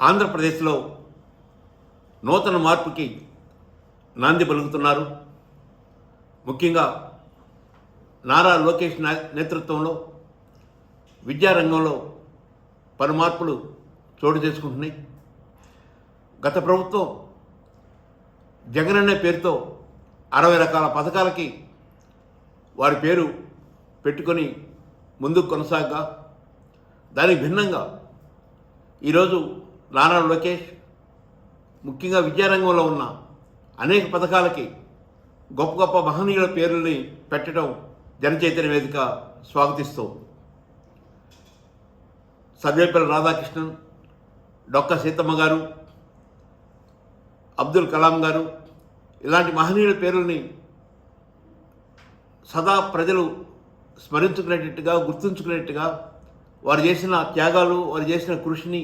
ఆంధ్రప్రదేశ్లో నూతన మార్పుకి నాంది పలుకుతున్నారు. ముఖ్యంగా నారా లోకేష్ నేతృత్వంలో విద్యారంగంలో పలు మార్పులు చోటు చేసుకుంటున్నాయి. గత ప్రభుత్వం జగన్ అనే పేరుతో అరవై రకాల పథకాలకి వారి పేరు పెట్టుకొని ముందుకు కొనసాగా దానికి భిన్నంగా ఈరోజు నారా లోకేష్ ముఖ్యంగా విద్యారంగంలో ఉన్న అనేక పథకాలకి గొప్ప గొప్ప మహనీయుల పేర్లని పెట్టడం జనచైతన్య వేదిక స్వాగతిస్తూ సర్వేపల్లి రాధాకృష్ణన్ డొక్క సీతమ్మ గారు అబ్దుల్ కలాం గారు ఇలాంటి మహనీయుల పేర్లని సదా ప్రజలు స్మరించుకునేటట్టుగా గుర్తుంచుకునేట్టుగా వారు చేసిన త్యాగాలు వారు చేసిన కృషిని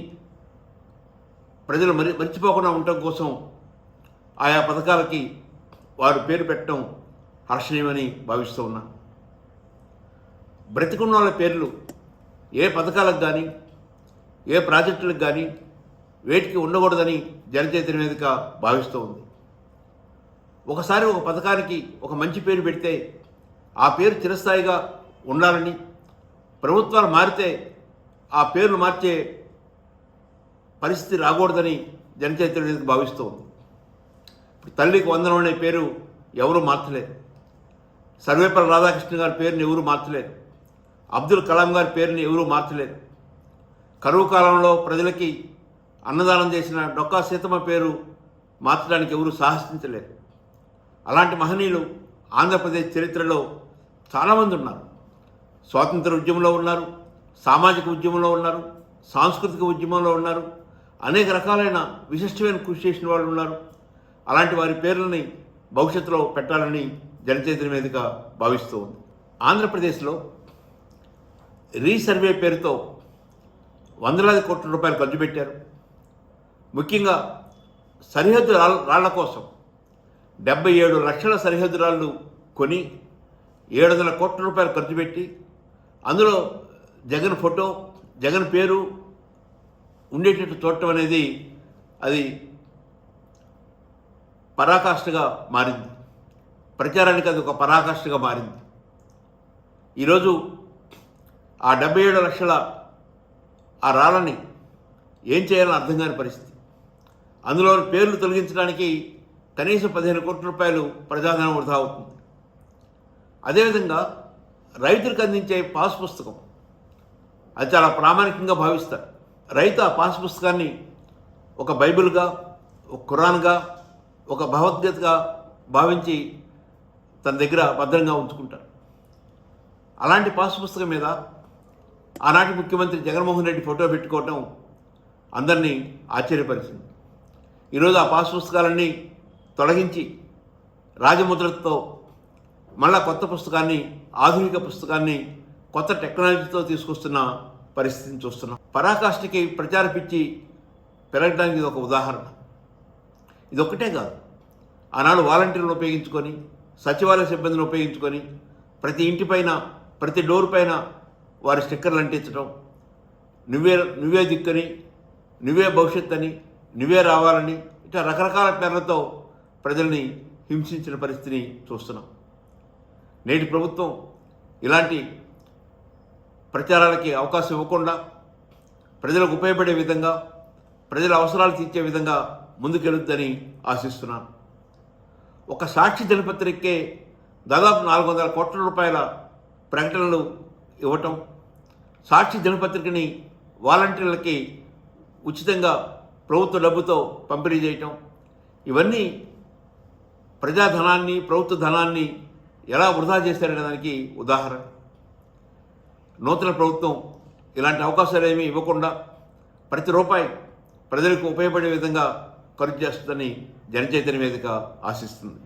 ప్రజలు మరి మర్చిపోకుండా ఉండటం కోసం ఆయా పథకాలకి వారు పేరు పెట్టడం హర్షణీయమని భావిస్తూ ఉన్నా. బ్రతికున్న వాళ్ళ పేర్లు ఏ పథకాలకు కానీ ఏ ప్రాజెక్టులకు కానీ వేటికి ఉండకూడదని జనచైతన్య వేదిక భావిస్తూ ఉంది. ఒకసారి ఒక పథకానికి ఒక మంచి పేరు పెడితే ఆ పేరు చిరస్థాయిగా ఉండాలని ప్రభుత్వాలు మారితే ఆ పేర్లు మార్చే పరిస్థితి రాకూడదని జనచైతన్య భావిస్తూ ఉంది. ఇప్పుడు తల్లికి వందనం అనే పేరు ఎవరు మార్చలేరు సర్వేపల్లి రాధాకృష్ణ గారి పేరుని ఎవరు మార్చలేరు అబ్దుల్ కలాం గారి పేరుని ఎవరూ మార్చలేరు కరువు కాలంలో ప్రజలకి అన్నదానం చేసిన డొక్కా సీతమ్మ పేరు మార్చడానికి ఎవరు సాహసించలేరు అలాంటి మహనీయులు ఆంధ్రప్రదేశ్ చరిత్రలో చాలామంది ఉన్నారు. స్వాతంత్ర ఉద్యమంలో ఉన్నారు సామాజిక ఉద్యమంలో ఉన్నారు సాంస్కృతిక ఉద్యమంలో ఉన్నారు అనేక రకాలైన విశిష్టమైన కృషి చేసిన వాళ్ళు ఉన్నారు. అలాంటి వారి పేర్లని భవిష్యత్తులో పెట్టాలని జనచైతన్య వేదిక భావిస్తూ ఉంది. ఆంధ్రప్రదేశ్లో రీసర్వే పేరుతో వందలాది కోట్ల రూపాయలు ఖర్చు పెట్టారు. ముఖ్యంగా సరిహద్దు రాళ్ళ రాళ్ళ కోసం డెబ్బై ఏడు లక్షల సరిహద్దు రాళ్ళు కొని ఏడు వందల కోట్ల రూపాయలు ఖర్చు పెట్టి అందులో జగన్ ఫోటో జగన్ పేరు ఉండేటట్టు చూడటం అనేది అది పరాకాష్ఠగా మారింది. ప్రచారానికి అది ఒక పరాకాష్ఠగా మారింది. ఈరోజు ఆ డెబ్బై ఏడు లక్షల ఆ రాళ్ళని ఏం చేయాలని అర్థం కాని పరిస్థితి. అందులో పేర్లు తొలగించడానికి కనీసం పదిహేను కోట్ల రూపాయలు ప్రజాధనం వృధా అవుతుంది. అదేవిధంగా రైతులకు అందించే పాస్ పుస్తకం అది చాలా ప్రామాణికంగా భావిస్తారు. రైతు ఆ పాస్ పుస్తకాన్ని ఒక బైబిల్గా ఒక ఖురాన్గా ఒక భగవద్గీతగా భావించి తన దగ్గర భద్రంగా ఉంచుకుంటారు అలాంటి పాస్ పుస్తకం మీద ఆనాటి ముఖ్యమంత్రి జగన్మోహన్ రెడ్డి ఫోటో పెట్టుకోవటం అందరినీ ఆశ్చర్యపరిచింది. ఈరోజు ఆ పాస్ పుస్తకాలన్నీ తొలగించి రాజముద్రతో మళ్ళా కొత్త పుస్తకాన్ని ఆధునిక పుస్తకాన్ని కొత్త టెక్నాలజీతో తీసుకొస్తున్న పరిస్థితిని చూస్తున్నాం. పరాకాష్ఠకి ప్రచార పిచ్చి పెరగడానికి ఇది ఒక ఉదాహరణ. ఇది కాదు. ఆనాడు వాలంటీర్లను ఉపయోగించుకొని సచివాలయ సిబ్బందిని ఉపయోగించుకొని ప్రతి ఇంటిపైన ప్రతి డోర్ పైన వారి స్టిక్కర్లు అంటించడం నువ్వే నువ్వే దిక్కని నువ్వే భవిష్యత్ అని నువ్వే రావాలని ఇట్లా రకరకాల పేర్లతో ప్రజల్ని హింసించిన పరిస్థితిని చూస్తున్నాం. నేటి ప్రభుత్వం ఇలాంటి ప్రచారాలకి అవకాశం ఇవ్వకుండా ప్రజలకు ఉపయోగపడే విధంగా ప్రజల అవసరాలు తీర్చే విధంగా ముందుకెళ్తుందని ఆశిస్తున్నాను. ఒక సాక్షి దినపత్రికే దాదాపు నాలుగు వందల కోట్ల రూపాయల ప్రకటనలు ఇవ్వటం సాక్షి దినపత్రికని వాలంటీర్లకి ఉచితంగా ప్రభుత్వ డబ్బుతో పంపిణీ చేయటం ఇవన్నీ ప్రజాధనాన్ని ప్రభుత్వ ధనాన్ని ఎలా వృధా చేశారనే దానికి ఉదాహరణ. నూతన ప్రభుత్వం ఇలాంటి అవకాశాలు ఏమీ ఇవ్వకుండా ప్రతి రూపాయి ప్రజలకు ఉపయోగపడే విధంగా ఖర్చు చేస్తుందని జనచైతన్య వేదిక ఆశిస్తుంది.